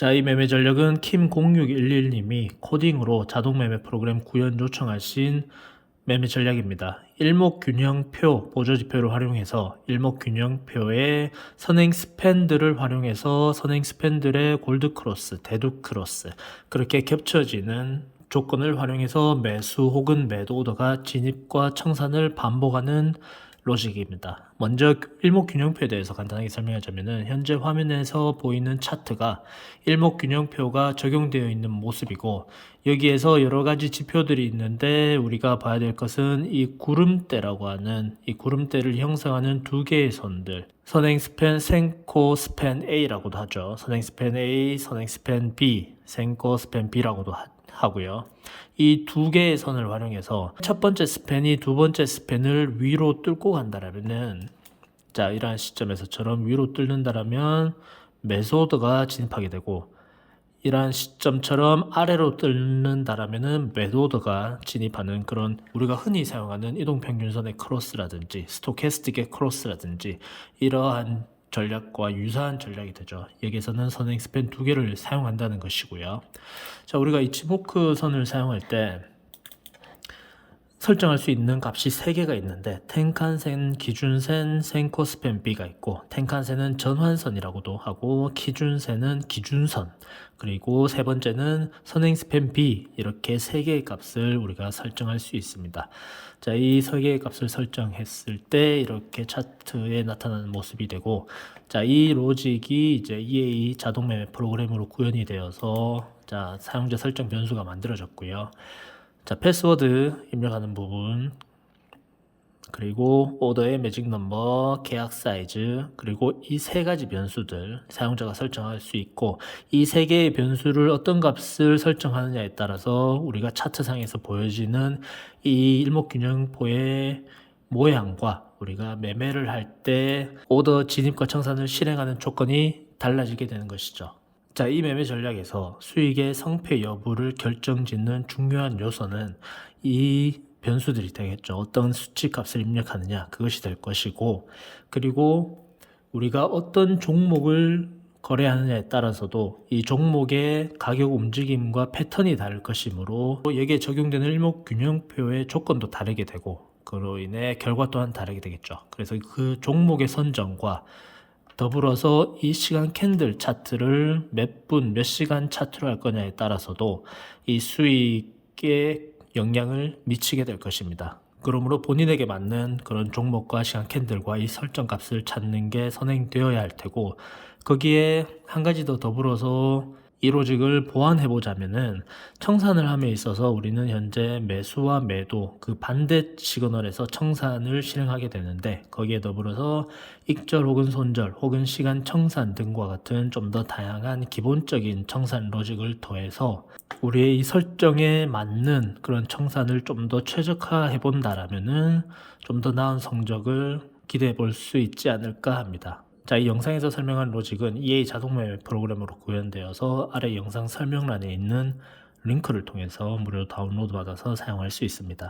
자, 이 매매 전략은 킴0611님이 코딩으로 자동 매매 프로그램 구현 요청하신 매매 전략입니다. 일목균형표 보조지표를 활용해서 일목균형표의 선행 스팬들을 활용해서 선행 스팬들의 골드 크로스, 데드 크로스 그렇게 겹쳐지는 조건을 활용해서 매수 혹은 매도 오더가 진입과 청산을 반복하는 로직입니다. 먼저 일목균형표에 대해서 간단하게 설명하자면은 현재 화면에서 보이는 차트가 일목균형표가 적용되어 있는 모습이고 여기에서 여러 가지 지표들이 있는데 우리가 봐야 될 것은 이 구름대라고 하는 이 구름대를 형성하는 두 개의 선들 선행 스팬 생코 스팬 A라고도 하죠. 선행 스팬 A, 선행 스팬 B, 생코 스팬 B라고도 하, 하고요. 이 두 개의 선을 활용해서 첫 번째 스팬이 두 번째 스팬을 위로 뚫고 간다라면은 자 이러한 시점에서처럼 위로 뚫는다라면 매수오더가 진입하게 되고 이러한 시점처럼 아래로 뚫는다라면은 매도오더가 진입하는 그런 우리가 흔히 사용하는 이동 평균선의 크로스라든지 스토캐스틱의 크로스라든지 이러한 전략과 유사한 전략이 되죠. 여기에서는 선행 스팬 두 개를 사용한다는 것이고요. 자, 우리가 이 치모크 선을 사용할 때 설정할 수 있는 값이 세 개가 있는데 텐칸센, 기준센, 센코스펜 B가 있고 텐칸센은 전환선이라고도 하고 기준센은 기준선 그리고 세 번째는 선행스펜 B 이렇게 세 개의 값을 우리가 설정할 수 있습니다. 자, 이세 개의 값을 설정했을 때 이렇게 차트에 나타나는 모습이 되고 자, 이 로직이 이제 EA 자동 매매 프로그램으로 구현이 되어서 자, 사용자 설정 변수가 만들어졌고요. 자, 패스워드 입력하는 부분, 그리고 오더의 매직 넘버, 계약 사이즈, 그리고 이 세 가지 변수들 사용자가 설정할 수 있고 이 세 개의 변수를 어떤 값을 설정하느냐에 따라서 우리가 차트상에서 보여지는 이 일목균형포의 모양과 우리가 매매를 할 때 오더 진입과 청산을 실행하는 조건이 달라지게 되는 것이죠. 자, 이 매매 전략에서 수익의 성패 여부를 결정짓는 중요한 요소는 이 변수들이 되겠죠. 어떤 수치 값을 입력하느냐, 그것이 될 것이고, 그리고 우리가 어떤 종목을 거래하느냐에 따라서도 이 종목의 가격 움직임과 패턴이 다를 것이므로 여기에 적용되는 일목균형표의 조건도 다르게 되고, 그로 인해 결과 또한 다르게 되겠죠. 그래서 그 종목의 선정과 더불어서 이 시간 캔들 차트를 몇 분, 몇 시간 차트로 할 거냐에 따라서도 이 수익에 영향을 미치게 될 것입니다. 그러므로 본인에게 맞는 그런 종목과 시간 캔들과 이 설정 값을 찾는 게 선행되어야 할 테고 거기에 한 가지 더 더불어서 이 로직을 보완해 보자면은 청산을 함에 있어서 우리는 현재 매수와 매도 그 반대 시그널에서 청산을 실행하게 되는데 거기에 더불어서 익절 혹은 손절 혹은 시간 청산 등과 같은 좀 더 다양한 기본적인 청산 로직을 더해서 우리의 이 설정에 맞는 그런 청산을 좀 더 최적화해 본다라면은 좀 더 나은 성적을 기대해 볼 수 있지 않을까 합니다. 자, 이 영상에서 설명한 로직은 EA 자동매매 프로그램으로 구현되어서 아래 영상 설명란에 있는 링크를 통해서 무료로 다운로드 받아서 사용할 수 있습니다.